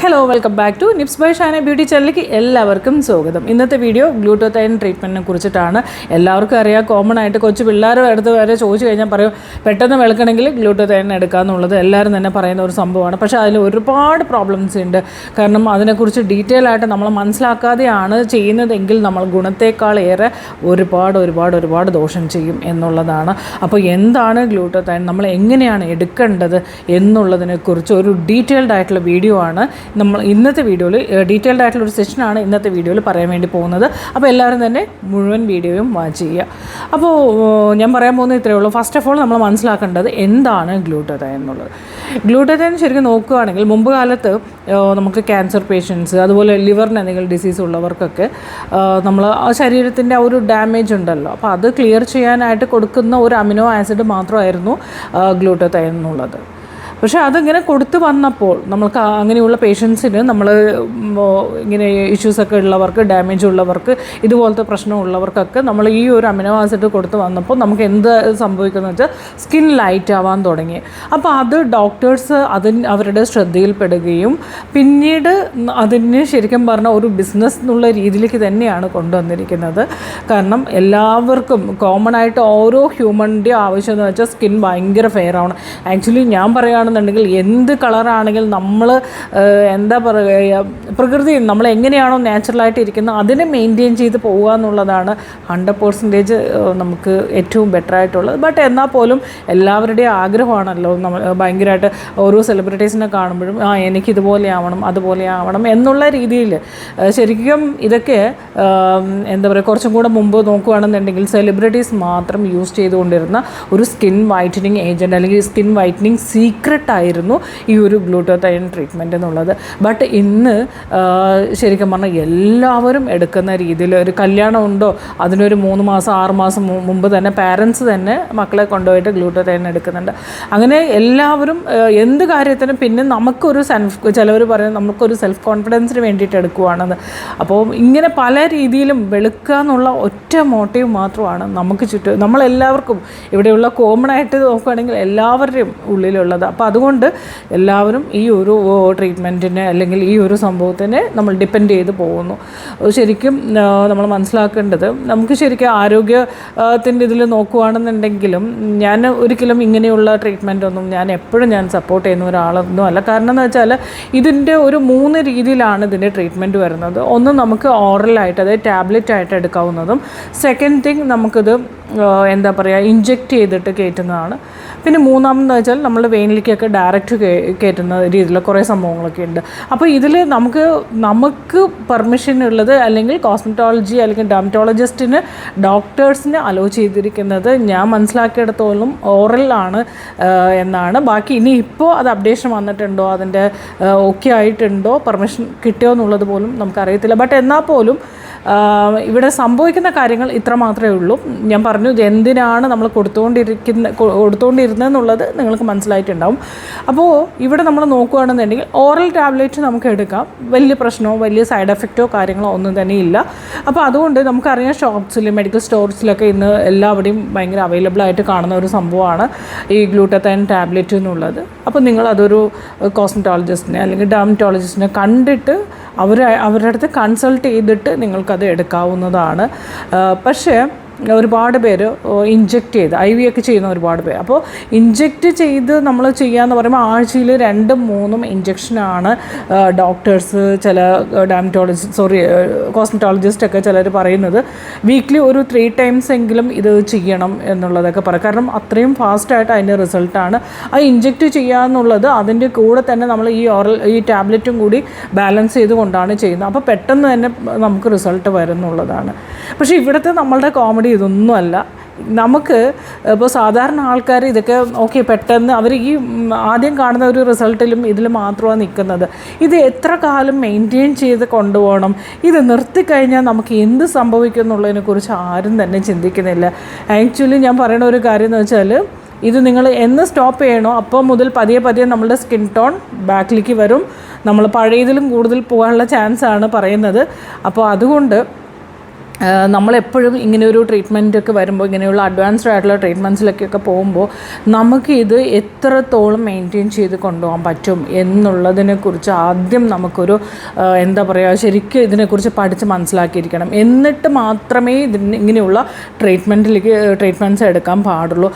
Hello welcome back to Nips by Shana beauty ചാനലിലേക്ക് എല്ലാവർക്കും സ്വാഗതം. ഇന്നത്തെ വീഡിയോ ഗ്ലൂട്ടോത്തൈൻ ട്രീറ്റ്മെന്റിനെ കുറിച്ചിട്ടാണ്. എല്ലാവർക്കും അറിയാം കോമൺ ആയിട്ട് കൊച്ചു പിള്ളേരുടെ അടുത്ത് വരെ ചോദിച്ചു കഴിഞ്ഞാൽ പറയും പെട്ടെന്ന് വെളുക്കണമെങ്കിൽ ഗ്ലൂട്ടോത്തൈൻ എടുക്കാമെന്നുള്ളത് എല്ലാവരും തന്നെ പറയുന്ന ഒരു സംഭവമാണ്. പക്ഷേ അതിൽ ഒരുപാട് പ്രോബ്ലംസ് ഉണ്ട്. കാരണം അതിനെക്കുറിച്ച് ഡീറ്റെയിൽ ആയിട്ട് നമ്മൾ മനസ്സിലാക്കാതെയാണ് ചെയ്യുന്നതെങ്കിൽ നമ്മൾ ഗുണത്തേക്കാൾ ഏറെ ഒരുപാട് ഒരുപാട് ഒരുപാട് ദോഷം ചെയ്യും എന്നുള്ളതാണ്. അപ്പോൾ എന്താണ് ഗ്ലൂട്ടോത്തൈൻ നമ്മൾ എങ്ങനെയാണ് എടുക്കേണ്ടത് എന്നുള്ളതിനെക്കുറിച്ച് ഒരു ഡീറ്റെയിൽഡ് ആയിട്ടുള്ള വീഡിയോ ആണ് നമ്മൾ ഇന്നത്തെ വീഡിയോയിൽ ഡീറ്റെയിൽഡ് ആയിട്ടുള്ള ഒരു സെഷനാണ് ഇന്നത്തെ വീഡിയോയിൽ പറയാൻ വേണ്ടി പോകുന്നത്. അപ്പോൾ എല്ലാവരും തന്നെ മുഴുവൻ വീഡിയോയും വാച്ച് ചെയ്യുക. അപ്പോൾ ഞാൻ പറയാൻ പോകുന്നത് ഇത്രയേ ഉള്ളൂ. ഫസ്റ്റ് ഓഫ് ഓൾ നമ്മൾ മനസ്സിലാക്കേണ്ടത് എന്താണ് ഗ്ലൂട്ടതൈൻ എന്നുള്ളത്. ഗ്ലൂട്ടതൈൻ ശരിക്കും നോക്കുകയാണെങ്കിൽ മുമ്പ് കാലത്ത് നമുക്ക് ക്യാൻസർ പേഷ്യൻസ് അതുപോലെ ലിവറിന് എന്തെങ്കിലും ഡിസീസ് ഉള്ളവർക്കൊക്കെ നമ്മൾ ശരീരത്തിന്റെ ആ ഒരു ഡാമേജ് ഉണ്ടല്ലോ. അപ്പോൾ അത് ക്ലിയർ ചെയ്യാനായിട്ട് കൊടുക്കുന്ന ഒരു അമിനോ ആസിഡ് മാത്രമായിരുന്നു ഗ്ലൂട്ടതൈൻ എന്നുള്ളത്. പക്ഷേ അതിങ്ങനെ കൊടുത്തു വന്നപ്പോൾ നമ്മൾക്ക് അങ്ങനെയുള്ള പേഷ്യൻസിന് നമ്മൾ ഇങ്ങനെ ഇഷ്യൂസൊക്കെ ഉള്ളവർക്ക് ഡാമേജ് ഉള്ളവർക്ക് ഇതുപോലത്തെ പ്രശ്നമുള്ളവർക്കൊക്കെ നമ്മൾ ഈ ഒരു അമിനോ ആസിഡ് കൊടുത്തു വന്നപ്പോൾ നമുക്ക് എന്ത് സംഭവിക്കുന്നത് വെച്ചാൽ സ്കിൻ ലൈറ്റ് ആവാൻ തുടങ്ങി. അപ്പോൾ അത് ഡോക്ടേഴ്സ് അതിന് അവരുടെ ശ്രദ്ധയിൽപ്പെടുകയും പിന്നീട് അതിന് ശരിക്കും പറഞ്ഞാൽ ഒരു ബിസിനസ് എന്നുള്ള രീതിയിലേക്ക് തന്നെയാണ് കൊണ്ടുവന്നിരിക്കുന്നത്. കാരണം എല്ലാവർക്കും കോമൺ ആയിട്ട് ഓരോ ഹ്യൂമന്റെ ആവശ്യം എന്ന് വെച്ചാൽ സ്കിൻ ഭയങ്കര ഫെയർ ആവണം ആക്ച്വലി ഞാൻ പറയുകയാണെന്നുണ്ടെങ്കിൽ എന്ത് കളറാണെങ്കിൽ നമ്മൾ എന്താ പറയുക പ്രകൃതി നമ്മൾ എങ്ങനെയാണോ നാച്ചുറലായിട്ട് ഇരിക്കുന്നത് അതിനെ മെയിന്റെയിൻ ചെയ്ത് പോവുക എന്നുള്ളതാണ് ഹൺഡ്രഡ് പെർസെന്റേജ് നമുക്ക് ഏറ്റവും ബെറ്റർ ആയിട്ടുള്ളത്. ബട്ട് എന്നാൽ പോലും എല്ലാവരുടെയും ആഗ്രഹമാണല്ലോ നമ്മൾ ഭയങ്കരമായിട്ട് ഓരോ സെലിബ്രിറ്റീസിനെ കാണുമ്പോഴും ആ എനിക്ക് ഇതുപോലെ ആവണം അതുപോലെ ആവണം എന്നുള്ള രീതിയിൽ ശരിക്കും ഇതൊക്കെ എന്താ പറയുക കുറച്ചും കൂടെ മുമ്പ് നോക്കുകയാണെന്നുണ്ടെങ്കിൽ സെലിബ്രിറ്റീസ് മാത്രം യൂസ് ചെയ്തുകൊണ്ടിരുന്ന ഒരു സ്കിൻ വൈറ്റനിങ് ഏജന്റ് അല്ലെങ്കിൽ സ്കിൻ വൈറ്റനിങ് സീക്രട്ട് ആയിരുന്നു ഈ ഒരു ഗ്ലൂട്ടോതൈൻ ട്രീറ്റ്മെന്റ് എന്നുള്ളത്. ബട്ട് ഇന്ന് ശരിക്കും പറഞ്ഞാൽ എല്ലാവരും എടുക്കുന്ന രീതിയിൽ ഒരു കല്യാണം ഉണ്ടോ? അതിനൊരു മൂന്ന് മാസം ആറ് മാസം മുമ്പ് തന്നെ പാരൻസ് തന്നെ മക്കളെ കൊണ്ടുപോയിട്ട് ഗ്ലൂട്ടോതൈൻ എടുക്കുന്നുണ്ട്. അങ്ങനെ എല്ലാവരും എന്ത് കാര്യത്തിനും പിന്നെ നമുക്കൊരു സെൽഫ് ചിലവർ പറയും നമുക്കൊരു സെൽഫ് കോൺഫിഡൻസിന് വേണ്ടിയിട്ട് എടുക്കുവാണെന്ന്. അപ്പോൾ ഇങ്ങനെ പല രീതിയിലും വെളുക്കുക എന്നുള്ള ഒറ്റ മോട്ടീവ് മാത്രമാണ് നമുക്ക് ചുറ്റും നമ്മളെല്ലാവർക്കും. ഇവിടെയുള്ള കോമൺ ആയിട്ട് നോക്കുകയാണെങ്കിൽ എല്ലാവരുടെയും ഉള്ളിലുള്ളത്. അപ്പോൾ അതുകൊണ്ട് എല്ലാവരും ഈ ഒരു ട്രീറ്റ്മെന്റിനെ അല്ലെങ്കിൽ ഈ ഒരു സംഭവത്തിനെ നമ്മൾ ഡിപ്പെൻഡ് ചെയ്ത് പോകുന്നു. ശരിക്കും നമ്മൾ മനസ്സിലാക്കേണ്ടത് നമുക്ക് ശരിക്കും ആരോഗ്യത്തിന്റെ ഇതിൽ നോക്കുകയാണെന്നുണ്ടെങ്കിലും ഞാൻ ഒരിക്കലും ഇങ്ങനെയുള്ള ട്രീറ്റ്മെന്റ് ഒന്നും ഞാൻ എപ്പോഴും ഞാൻ സപ്പോർട്ട് ചെയ്യുന്ന ഒരാളൊന്നും അല്ല. കാരണം എന്ന് വെച്ചാൽ ഇതിന്റെ ഒരു മൂന്ന് രീതിയിലാണ് ഇതിന്റെ ട്രീറ്റ്മെന്റ് വരുന്നത്. ഒന്ന് നമുക്ക് ഓറലായിട്ട് അതായത് ടാബ്ലറ്റ് ആയിട്ട് എടുക്കാവുന്നതും സെക്കൻഡ് തിങ് നമുക്കിത് എന്താ പറയുക ഇഞ്ചെക്റ്റ് ചെയ്തിട്ട് കയറ്റുന്നതാണ് പിന്നെ മൂന്നാമെന്ന് വെച്ചാൽ നമ്മൾ വെയിനിലേക്കൊക്കെ ഡയറക്റ്റ് കയറ്റുന്ന രീതിയിലുള്ള കുറേ സംഭവങ്ങളൊക്കെ ഉണ്ട്. അപ്പോൾ ഇതിൽ നമുക്ക് നമുക്ക് പെർമിഷൻ ഉള്ളത് അല്ലെങ്കിൽ കോസ്മെറ്റോളജി അല്ലെങ്കിൽ ഡെമറ്റോളജിസ്റ്റിന് ഡോക്ടേഴ്സിന് അലോ ചെയ്തിരിക്കുന്നത് ഞാൻ മനസ്സിലാക്കിയിടത്തോളം ആണ് എന്നാണ്. ബാക്കി ഇനി ഇപ്പോൾ അത് അപ്ഡേഷൻ വന്നിട്ടുണ്ടോ അതിന്റെ ഓക്കെ ആയിട്ടുണ്ടോ പെർമിഷൻ കിട്ടിയോ എന്നുള്ളത് പോലും നമുക്കറിയത്തില്ല. ബട്ട് എന്നാൽ പോലും ഇവിടെ സംഭവിക്കുന്ന കാര്യങ്ങൾ ഇത്ര മാത്രമേ ഉള്ളൂ. ഞാൻ പറഞ്ഞു എന്തിനാണ് നമ്മൾ കൊടുത്തുകൊണ്ടിരിക്കുന്ന കൊടുത്തുകൊണ്ടിരുന്നതെന്നുള്ളത് നിങ്ങൾക്ക് മനസ്സിലായിട്ടുണ്ടാവും. അപ്പോൾ ഇവിടെ നമ്മൾ നോക്കുകയാണെന്നുണ്ടെങ്കിൽ ഓറൽ ടാബ്ലറ്റ് നമുക്ക് എടുക്കാം. വലിയ പ്രശ്നമോ വലിയ സൈഡ് എഫക്റ്റോ കാര്യങ്ങളോ ഒന്നും തന്നെ ഇല്ല. അപ്പോൾ അതുകൊണ്ട് നമുക്കറിയാം ഷോപ്സിൽ മെഡിക്കൽ സ്റ്റോർസിലൊക്കെ ഇന്ന് എല്ലാവരുടെയും ഭയങ്കര അവൈലബിൾ ആയിട്ട് കാണുന്ന ഒരു സംഭവമാണ് ഈ ഗ്ലൂട്ടത്തൈൻ ടാബ്ലറ്റ് എന്നുള്ളത്. അപ്പോൾ നിങ്ങൾ അതൊരു കോസ്മെറ്റോളജിസ്റ്റിനെ അല്ലെങ്കിൽ ഡെർമറ്റോളജിസ്റ്റിനെ കണ്ടിട്ട് അവർ അവരുടെ അടുത്ത് കൺസൾട്ട് ചെയ്തിട്ട് നിങ്ങൾക്കത് എടുക്കാവുന്നതാണ്. പക്ഷേ ഒരുപാട് പേര് ഇഞ്ചെക്റ്റ് ചെയ്ത് ഐ വി ഒക്കെ ചെയ്യുന്ന ഒരുപാട് പേര്. അപ്പോൾ ഇഞ്ചെക്റ്റ് ചെയ്ത് നമ്മൾ ചെയ്യാന്ന് പറയുമ്പോൾ ആഴ്ചയിൽ രണ്ടും മൂന്നും ഇഞ്ചെക്ഷനാണ് ഡോക്ടേഴ്സ് ചില ഡാമറ്റോളജി സോറി കോസ്മറ്റോളജിസ്റ്റ് ഒക്കെ ചിലർ പറയുന്നത്. വീക്ക്ലി ഒരു ത്രീ ടൈംസ് എങ്കിലും ഇത് ചെയ്യണം എന്നുള്ളതൊക്കെ പറയും. കാരണം അത്രയും ഫാസ്റ്റായിട്ട് അതിന്റെ റിസൾട്ടാണ് ആ ഇഞ്ചെക്റ്റ് ചെയ്യുക എന്നുള്ളത് അതിന്റെ കൂടെ തന്നെ നമ്മൾ ഈ ഓറൽ ഈ ടാബ്ലറ്റും കൂടി ബാലൻസ് ചെയ്തുകൊണ്ടാണ് ചെയ്യുന്നത്. അപ്പോൾ പെട്ടെന്ന് തന്നെ നമുക്ക് റിസൾട്ട് വരുന്നുള്ളതാണ്. പക്ഷേ ഇവിടുത്തെ നമ്മളുടെ കോമഡി ഇതൊന്നുമല്ല നമുക്ക് ഇപ്പോൾ സാധാരണ ആൾക്കാർ ഇതൊക്കെ ഓക്കെ പെട്ടെന്ന് അവർ ഈ ആദ്യം കാണുന്ന ഒരു റിസൾട്ടിലും ഇതിൽ മാത്രമാണ് നിൽക്കുന്നത്. ഇത് എത്ര കാലം മെയിന്റെയിൻ ചെയ്ത് കൊണ്ടുപോകണം? ഇത് നിർത്തിക്കഴിഞ്ഞാൽ നമുക്ക് എന്ത് സംഭവിക്കും എന്നുള്ളതിനെക്കുറിച്ച് ആരും തന്നെ ചിന്തിക്കുന്നില്ല. ആക്ച്വലി ഞാൻ പറയുന്ന ഒരു കാര്യം എന്ന് വെച്ചാൽ ഇത് നിങ്ങൾ എന്ന് സ്റ്റോപ്പ് ചെയ്യണോ അപ്പോൾ മുതൽ പതിയെ പതിയെ നമ്മളുടെ സ്കിൻ ടോൺ ബാക്കിലേക്ക് വരും. നമ്മൾ പഴയതിലും കൂടുതൽ പോകാനുള്ള ചാൻസാണ് പറയുന്നത്. അപ്പോൾ അതുകൊണ്ട് നമ്മളെപ്പോഴും ഇങ്ങനെ ഒരു ട്രീറ്റ്മെന്റ് ഒക്കെ വരുമ്പോൾ ഇങ്ങനെയുള്ള അഡ്വാൻസ്ഡ് ആയിട്ടുള്ള ട്രീറ്റ്മെന്റ്സിലേക്കൊക്കെ പോകുമ്പോൾ നമുക്ക് ഇത് എത്രത്തോളം മെയിന്റെയിൻ ചെയ്ത് കൊണ്ടുപോകാൻ പറ്റും എന്നുള്ളതിനെക്കുറിച്ച് ആദ്യം നമുക്കൊരു എന്താ പറയുക ശരിക്കും ഇതിനെക്കുറിച്ച് പഠിച്ച് മനസ്സിലാക്കിയിരിക്കണം. എന്നിട്ട് മാത്രമേ ഇതിന് ഇങ്ങനെയുള്ള ട്രീറ്റ്മെന്റിലേക്ക് ട്രീറ്റ്മെന്റ്സ് എടുക്കാൻ പാടുള്ളൂ.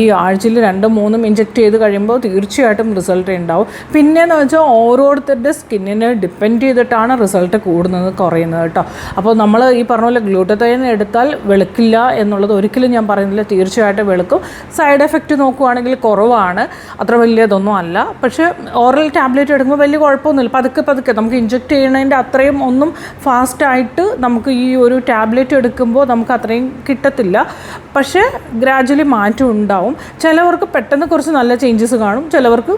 ഈ ആഴ്ചയിൽ രണ്ടും മൂന്നും ഇഞ്ചെക്ട് ചെയ്ത് കഴിയുമ്പോൾ തീർച്ചയായിട്ടും റിസൾട്ട് ഉണ്ടാവും. പിന്നെയെന്ന് വെച്ചാൽ ഓരോരുത്തരുടെ സ്കിന്നിനെ ഡിപ്പെൻഡ് ചെയ്തിട്ടാണ് റിസൾട്ട് കൂടുന്നത് കുറയുന്നത് കേട്ടോ. അപ്പോൾ നമ്മൾ ഈ പറഞ്ഞ പോലെ ഗ്ലൂട്ടത്തൈൻ എടുത്താൽ വെളുക്കില്ല എന്നുള്ളത് ഒരിക്കലും ഞാൻ പറയുന്നില്ല. തീർച്ചയായിട്ടും വെളുക്കും. സൈഡ് എഫക്റ്റ് നോക്കുവാണെങ്കിൽ കുറവാണ്. അത്ര വലിയതൊന്നും അല്ല. പക്ഷേ ഓറൽ ടാബ്ലറ്റ് എടുക്കുമ്പോൾ വലിയ കുഴപ്പമൊന്നുമില്ല. പതുക്കെ പതുക്കെ നമുക്ക് ഇഞ്ചക്ട് ചെയ്യുന്നതിന്റെ അത്രയും ഒന്നും ഫാസ്റ്റായിട്ട് നമുക്ക് ഈ ഒരു ടാബ്ലറ്റ് എടുക്കുമ്പോൾ നമുക്ക് അത്രയും കിട്ടത്തില്ല. പക്ഷേ ഗ്രാജ്വലി മാറ്റം ഉണ്ടാവും. ചിലവർക്ക് പെട്ടെന്ന് കുറച്ച് നല്ല ചേഞ്ചസ് കാണും. ചിലവർക്ക്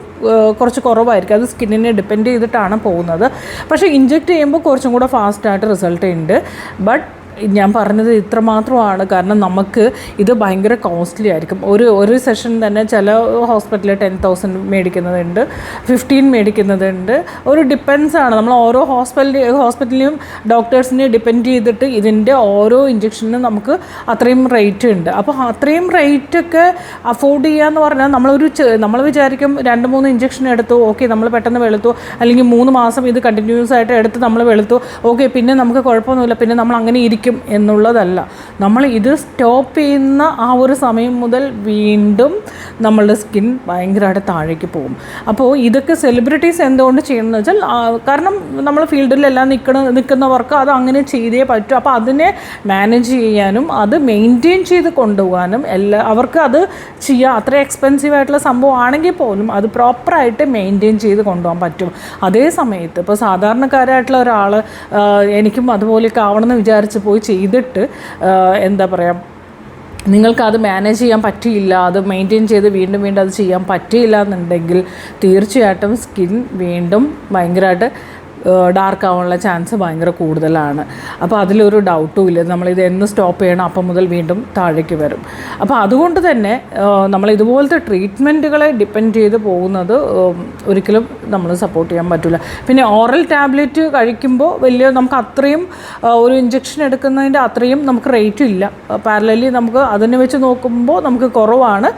കുറച്ച് കുറവായിരിക്കും. അത് സ്കിന്നിനെ ഡിപ്പെൻഡ് ചെയ്തിട്ടാണ് പോകുന്നത്. പക്ഷേ ഇഞ്ചക്ട് ചെയ്യുമ്പോൾ കുറച്ചും കൂടെ ഫാസ്റ്റായിട്ട് റിസൾട്ട് ഉണ്ട്. ബട്ട് ഞാൻ പറഞ്ഞത് ഇത്രമാത്രമാണ് കാരണം നമുക്ക് ഇത് ഭയങ്കര കോസ്റ്റ്ലി ആയിരിക്കും. ഒരു ഒരു സെഷൻ തന്നെ ചില ഹോസ്പിറ്റലിൽ ടെൻ തൗസൻഡ് മേടിക്കുന്നതുണ്ട് ഫിഫ്റ്റീൻ മേടിക്കുന്നതുണ്ട്. ഒരു ഡിപ്പെൻസ് ആണ്. നമ്മൾ ഓരോ ഹോസ്പിറ്റലിൽ ഹോസ്പിറ്റലിലും ഡോക്ടേഴ്സിനെ ഡിപ്പെൻഡ് ചെയ്തിട്ട് ഇതിന്റെ ഓരോ ഇഞ്ചക്ഷനും നമുക്ക് അത്രയും റേറ്റ് ഉണ്ട്. അപ്പോൾ അത്രയും റേറ്റൊക്കെ അഫോർഡ് ചെയ്യാന്ന് പറഞ്ഞാൽ നമ്മളൊരു നമ്മൾ വിചാരിക്കും രണ്ട് മൂന്ന് ഇഞ്ചക്ഷൻ എടുത്തു ഓക്കെ നമ്മൾ പെട്ടെന്ന് വെളുത്തു. അല്ലെങ്കിൽ മൂന്ന് മാസം ഇത് കണ്ടിന്യൂസ് ആയിട്ട് എടുത്ത് നമ്മൾ വെളുത്തു. ഓക്കെ പിന്നെ നമുക്ക് കുഴപ്പമൊന്നുമില്ല. പിന്നെ നമ്മൾ അങ്ങനെ ഇരിക്കും. എന്നുള്ളതല്ല. നമ്മൾ ഇത് സ്റ്റോപ്പ് ചെയ്യുന്ന ആ ഒരു സമയം മുതൽ വീണ്ടും നമ്മളുടെ സ്കിൻ ഭയങ്കരമായിട്ട് താഴേക്ക് പോകും. അപ്പോൾ ഇതൊക്കെ സെലിബ്രിറ്റീസ് എന്തുകൊണ്ട് ചെയ്യണമെന്ന് വെച്ചാൽ കാരണം നമ്മൾ ഫീൽഡിലെല്ലാം നിൽക്കണ നിൽക്കുന്നവർക്ക് അത് അങ്ങനെ ചെയ്തേ പറ്റും. അപ്പോൾ അതിനെ മാനേജ് ചെയ്യാനും അത് മെയിന്റെയിൻ ചെയ്ത് കൊണ്ടുപോകാനും എല്ലാ അവർക്ക് അത് ചെയ്യുക അത്ര എക്സ്പെൻസീവ് ആയിട്ടുള്ള സംഭവം ആണെങ്കിൽ പോലും അത് പ്രോപ്പറായിട്ട് മെയിന്റെയിൻ ചെയ്ത് കൊണ്ടുപോകാൻ പറ്റും. അതേ സമയത്ത് ഇപ്പോൾ സാധാരണക്കാരായിട്ടുള്ള ഒരാൾ എനിക്കും അതുപോലെയൊക്കെ ആവണമെന്ന് വിചാരിച്ച് ചെയ്തിട്ട് ആ, എന്താ പറയുക നിങ്ങൾക്കത് മാനേജ് ചെയ്യാൻ പറ്റിയില്ല അത് മെയിന്റെയിൻ ചെയ്ത് വീണ്ടും വീണ്ടും അത് ചെയ്യാൻ പറ്റിയില്ല എന്നുണ്ടെങ്കിൽ തീർച്ചയായിട്ടും സ്കിൻ വീണ്ടും ഭയങ്കരമായിട്ട് ഡാർക്ക് ആവാനുള്ള ചാൻസ് ഭയങ്കര കൂടുതലാണ്. അപ്പോൾ അതിലൊരു ഡൗട്ടും ഇല്ല. നമ്മളിത് എന്ന് സ്റ്റോപ്പ് ചെയ്യണം അപ്പം മുതൽ വീണ്ടും താഴേക്ക് വരും. അപ്പോൾ അതുകൊണ്ട് തന്നെ നമ്മൾ ഇതുപോലത്തെ ട്രീറ്റ്മെന്റുകളെ ഡിപ്പെൻഡ് ചെയ്ത് പോകുന്നത് ഒരിക്കലും നമ്മൾ സപ്പോർട്ട് ചെയ്യാൻ പറ്റില്ല. പിന്നെ ഓറൽ ടാബ്ലറ്റ് കഴിക്കുമ്പോൾ വലിയ നമുക്ക് അത്രയും ഒരു ഇഞ്ചക്ഷൻ എടുക്കുന്നതിന്റെ അത്രയും നമുക്ക് റേറ്റ് ഇല്ല. പാരലലി നമുക്ക് അതിനെ വെച്ച് നോക്കുമ്പോൾ നമുക്ക് കുറവാണ്.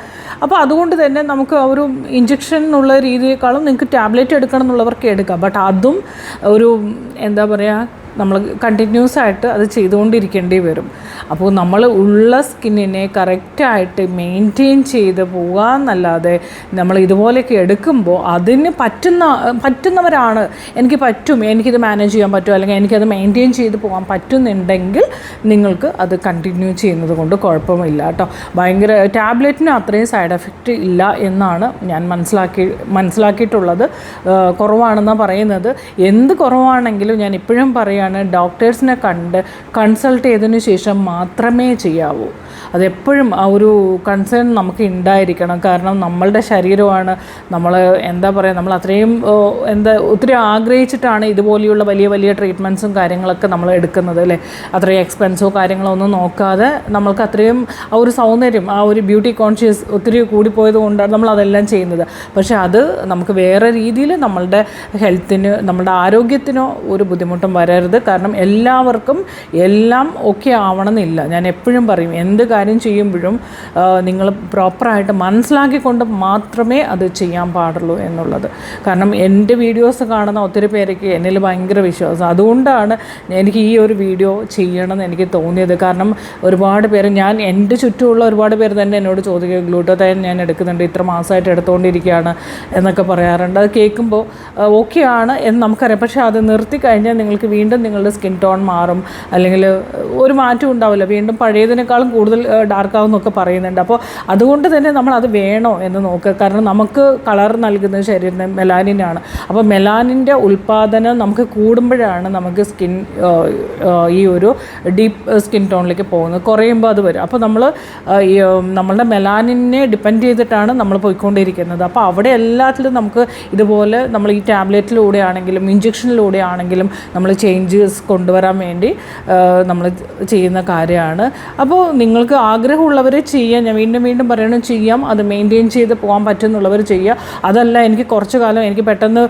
അപ്പോൾ അതുകൊണ്ട് തന്നെ നമുക്ക് ഒരു ഇഞ്ചക്ഷൻ എന്നുള്ള രീതിയേക്കാളും നിങ്ങൾക്ക് ടാബ്ലറ്റ് എടുക്കണം എന്നുള്ളവർക്ക് എടുക്കാം. ബട്ട് അതും ഒരു എന്താ പറയുക നമ്മൾ കണ്ടിന്യൂസ് ആയിട്ട് അത് ചെയ്തുകൊണ്ടിരിക്കേണ്ടി വരും. അപ്പോൾ നമ്മൾ ഉള്ള സ്കിന്നിനെ കറക്റ്റായിട്ട് മെയിന്റെയിൻ ചെയ്ത് പോകാമെന്നല്ലാതെ നമ്മൾ ഇതുപോലെയൊക്കെ എടുക്കുമ്പോൾ അതിന് പറ്റുന്ന പറ്റുന്നവരാണ്. എനിക്ക് പറ്റും എനിക്കിത് മാനേജ് ചെയ്യാൻ പറ്റും അല്ലെങ്കിൽ എനിക്കത് മെയിന്റെയിൻ ചെയ്ത് പോകാൻ പറ്റുന്നുണ്ടെങ്കിൽ നിങ്ങൾക്ക് അത് കണ്ടിന്യൂ ചെയ്യുന്നത് കൊണ്ട് കുഴപ്പമില്ല കേട്ടോ. ഭയങ്കര ടാബ്ലറ്റിന് അത്രയും സൈഡ് എഫക്റ്റ് ഇല്ല എന്നാണ് ഞാൻ മനസ്സിലാക്കി മനസ്സിലാക്കിയിട്ടുള്ളത്. കുറവാണെന്നാണ് പറയുന്നത്. എന്ത് കുറവാണെങ്കിലും ഞാൻ ഇപ്പോഴും പറയുകയാണ് ഡോക്ടേഴ്സിനെ കണ്ട് കൺസൾട്ട് ചെയ്തതിനു ശേഷം മാത്രമേ ചെയ്യാവൂ. അതെപ്പോഴും ആ ഒരു കൺസേൺ നമുക്ക് ഉണ്ടായിരിക്കണം കാരണം നമ്മളുടെ ശരീരമാണ്. നമ്മൾ എന്താ പറയുക നമ്മൾ അത്രയും എന്താ ഒത്തിരി ആഗ്രഹിച്ചിട്ടാണ് ഇതുപോലെയുള്ള വലിയ വലിയ ട്രീറ്റ്മെന്റ്സും കാര്യങ്ങളൊക്കെ നമ്മൾ എടുക്കുന്നത് അല്ലേ? അത്രയും എക്സ്പെൻസോ കാര്യങ്ങളോ ഒന്നും നോക്കാതെ നമ്മൾക്ക് അത്രയും ആ ഒരു സൗന്ദര്യം ആ ഒരു ബ്യൂട്ടി കോൺഷ്യസ് ഒത്തിരി കൂടിപ്പോയത് കൊണ്ടാണ് നമ്മൾ അതെല്ലാം ചെയ്യുന്നത്. പക്ഷേ അത് നമുക്ക് വേറെ രീതിയിൽ നമ്മളുടെ ഹെൽത്തിന് നമ്മുടെ ആരോഗ്യത്തിനോ ഒരു ബുദ്ധിമുട്ടും വരരുത്. കാരണം എല്ലാവർക്കും എല്ലാം ഓക്കെ ആവണമെന്നില്ല. ഞാൻ എപ്പോഴും പറയും എന്ത് കാര്യം ചെയ്യുമ്പോഴും നിങ്ങൾ പ്രോപ്പറായിട്ട് മനസ്സിലാക്കിക്കൊണ്ട് മാത്രമേ അത് ചെയ്യാൻ പാടുള്ളൂ എന്നുള്ളത്. കാരണം എന്റെ വീഡിയോസ് കാണുന്ന ഒത്തിരി പേരേക്ക് എന്നിൽ ഭയങ്കര വിശ്വാസം. അതുകൊണ്ടാണ് എനിക്ക് ഈ ഒരു വീഡിയോ ചെയ്യണമെന്ന് എനിക്ക് തോന്നിയത്. കാരണം ഒരുപാട് പേര് ഞാൻ എന്റെ ചുറ്റുമുള്ള ഒരുപാട് പേര് തന്നെ എന്നോട് ചോദിക്കുക ഗ്ലൂട്ടോതൈൻ ഞാൻ എടുക്കുന്നുണ്ട് ഇത്ര മാസമായിട്ട് എടുത്തുകൊണ്ടിരിക്കുകയാണ് എന്നൊക്കെ പറയാറുണ്ട്. അത് കേൾക്കുമ്പോൾ ഓക്കെ ആണ് എന്ന് നമുക്കറിയാം. പക്ഷേ അത് നിർത്തി കഴിഞ്ഞാൽ നിങ്ങൾക്ക് വീണ്ടും നിങ്ങളുടെ സ്കിൻ ടോൺ മാറും. അല്ലെങ്കിൽ ഒരു മാറ്റം ഉണ്ടാവില്ല. വീണ്ടും പഴയതിനേക്കാളും കൂടുതൽ ഡാർക്ക് ആവുമെന്നൊക്കെ പറയുന്നുണ്ട്. അപ്പോൾ അതുകൊണ്ട് തന്നെ നമ്മൾ അത് വേണോ എന്ന് നോക്കുക. കാരണം നമുക്ക് കളർ നൽകുന്നത് ശരീരത്തിന് മെലാനിനാണ്. അപ്പോൾ മെലാനിന്റെ ഉൽപ്പാദനം നമുക്ക് കൂടുമ്പോഴാണ് നമുക്ക് സ്കിൻ ഈ ഒരു ഡീപ്പ് സ്കിൻ ടോണിലേക്ക് പോകുന്നത്. കുറയുമ്പോൾ അത് വരും. അപ്പോൾ നമ്മൾ നമ്മളുടെ മെലാനിനെ ഡിപ്പെൻഡ് ചെയ്തിട്ടാണ് നമ്മൾ പോയിക്കൊണ്ടിരിക്കുന്നത്. അപ്പോൾ അവിടെ എല്ലാത്തിലും നമുക്ക് ഇതുപോലെ നമ്മൾ ഈ ടാബ്ലറ്റിലൂടെ ആണെങ്കിലും ഇഞ്ചക്ഷനിലൂടെ ആണെങ്കിലും നമ്മൾ ചേഞ്ചസ് കൊണ്ടുവരാൻ വേണ്ടി നമ്മൾ ചെയ്യുന്ന കാര്യമാണ്. അപ്പോൾ നിങ്ങൾക്ക് നിങ്ങൾക്ക് ആഗ്രഹമുള്ളവർ ചെയ്യാം. ഞാൻ വീണ്ടും വീണ്ടും പറയണം ചെയ്യാം. അത് മെയിന്റെയിൻ ചെയ്ത് പോകാൻ പറ്റുന്നുള്ളവർ ചെയ്യുക അതല്ല എനിക്ക് കുറച്ച് കാലം എനിക്ക് പെട്ടെന്ന്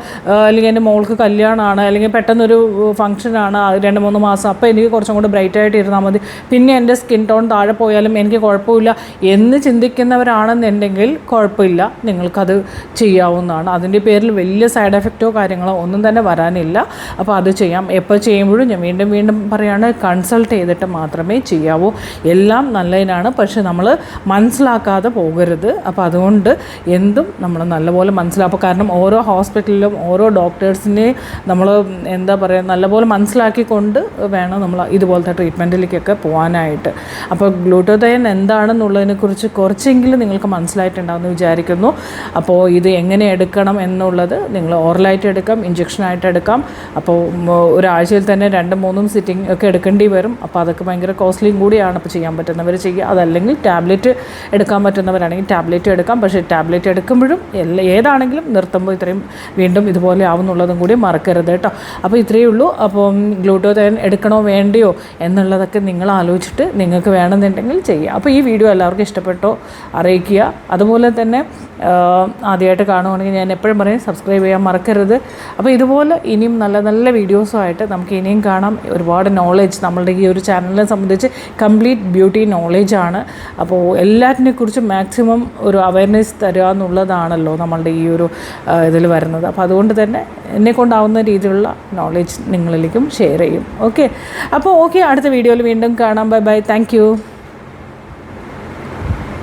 അല്ലെങ്കിൽ എന്റെ മോൾക്ക് കല്യാണമാണ് അല്ലെങ്കിൽ പെട്ടെന്നൊരു ഫംഗ്ഷനാണ് രണ്ട് മൂന്ന് മാസം. അപ്പോൾ എനിക്ക് കുറച്ചും കൂടി ബ്രൈറ്റ് ആയിട്ട് ഇരുന്നാൽ മതി. പിന്നെ എന്റെ സ്കിൻ ടോൺ താഴെ പോയാലും എനിക്ക് കുഴപ്പമില്ല. എന്ന് ചിന്തിക്കുന്നവരാണെന്നുണ്ടെങ്കിൽ കുഴപ്പമില്ല. നിങ്ങൾക്കത് ചെയ്യാവുന്നതാണ്. അതിന്റെ പേരിൽ വലിയ സൈഡ് എഫക്റ്റോ കാര്യങ്ങളോ ഒന്നും തന്നെ വരാനില്ല. അപ്പോൾ അത് ചെയ്യാം. എപ്പോൾ ചെയ്യുമ്പോഴും ഞാൻ വീണ്ടും വീണ്ടും പറയുകയാണ് കൺസൾട്ട് ചെയ്തിട്ട് മാത്രമേ ചെയ്യാവൂ. എല്ലാം നല്ലതിനാണ് പക്ഷെ നമ്മൾ മനസ്സിലാക്കാതെ പോകരുത്. അപ്പോൾ അതുകൊണ്ട് എന്തും നമ്മൾ നല്ലപോലെ മനസ്സിലാക്കും കാരണം ഓരോ ഹോസ്പിറ്റലിലും ഓരോ ഡോക്ടേഴ്സിനെ നമ്മൾ എന്താ പറയുക നല്ലപോലെ മനസ്സിലാക്കിക്കൊണ്ട് വേണം നമ്മൾ ഇതുപോലത്തെ ട്രീറ്റ്മെന്റിലേക്കൊക്കെ പോകാനായിട്ട് അപ്പോൾ ഗ്ലൂട്ടോതയൻ എന്താണെന്നുള്ളതിനെക്കുറിച്ച് കുറച്ചെങ്കിലും നിങ്ങൾക്ക് മനസ്സിലായിട്ടുണ്ടാകുമെന്ന് വിചാരിക്കുന്നു. അപ്പോൾ ഇത് എങ്ങനെ എടുക്കണം എന്നുള്ളത് നിങ്ങൾ ഓറലായിട്ട് എടുക്കാം ഇഞ്ചക്ഷനായിട്ട് എടുക്കാം. അപ്പോൾ ഒരാഴ്ചയിൽ തന്നെ രണ്ടും മൂന്നും സിറ്റിംഗ് ഒക്കെ എടുക്കേണ്ടി വരും. അപ്പോൾ അതൊക്കെ ഭയങ്കര കോസ്റ്റ്ലിയും കൂടിയാണ്. അപ്പോൾ ചെയ്യാൻ പറ്റുന്നവർ ചെയ്യുക. അതല്ലെങ്കിൽ ടാബ്ലറ്റ് എടുക്കാൻ പറ്റുന്നവരാണെങ്കിൽ ടാബ്ലറ്റ് എടുക്കാം. പക്ഷേ ടാബ്ലറ്റ് എടുക്കുമ്പോഴും എല്ലാ ഏതാണെങ്കിലും നിർത്തുമ്പോൾ ഇത്രയും വീണ്ടും ഇതുപോലെ ആവുന്നുള്ളതും കൂടി മറക്കരുത് കേട്ടോ. അപ്പോൾ ഇത്രയേ ഉള്ളൂ. അപ്പം ഗ്ലൂട്ടോതയൻ എടുക്കണോ വേണ്ടയോ എന്നുള്ളതൊക്കെ നിങ്ങൾ ആലോചിച്ചിട്ട് നിങ്ങൾക്ക് വേണമെന്നുണ്ടെങ്കിൽ ചെയ്യുക. അപ്പോൾ ഈ വീഡിയോ എല്ലാവർക്കും ഇഷ്ടപ്പെട്ടോ അറിയിക്കുക. അതുപോലെ തന്നെ ആദ്യമായിട്ട് കാണുവാണെങ്കിൽ ഞാൻ എപ്പോഴും പറയും സബ്സ്ക്രൈബ് ചെയ്യാൻ മറക്കരുത്. അപ്പോൾ ഇതുപോലെ ഇനിയും നല്ല നല്ല വീഡിയോസുമായിട്ട് നമുക്ക് ഇനിയും കാണാം. ഒരുപാട് നോളേജ് നമ്മളുടെ ഈ ഒരു ചാനലിനെ സംബന്ധിച്ച് കംപ്ലീറ്റ് ബ്യൂട്ടി നോളേജാണ് അപ്പോൾ എല്ലാറ്റിനെ കുറിച്ച് മാക്സിമം ഒരു അവയർനെസ് തരിക എന്നുള്ളതാണല്ലോ നമ്മളുടെ ഈ ഒരു ഇതിൽ വരുന്നത്. അപ്പോൾ അതുകൊണ്ട് തന്നെ എന്നെ കൊണ്ടാവുന്ന രീതിയിലുള്ള നോളേജ് നിങ്ങളിലേക്കും ഷെയർ ചെയ്യും. ഓക്കെ അപ്പോൾ ഓക്കെ അടുത്ത വീഡിയോയിൽ വീണ്ടും കാണാം. Bye bye thank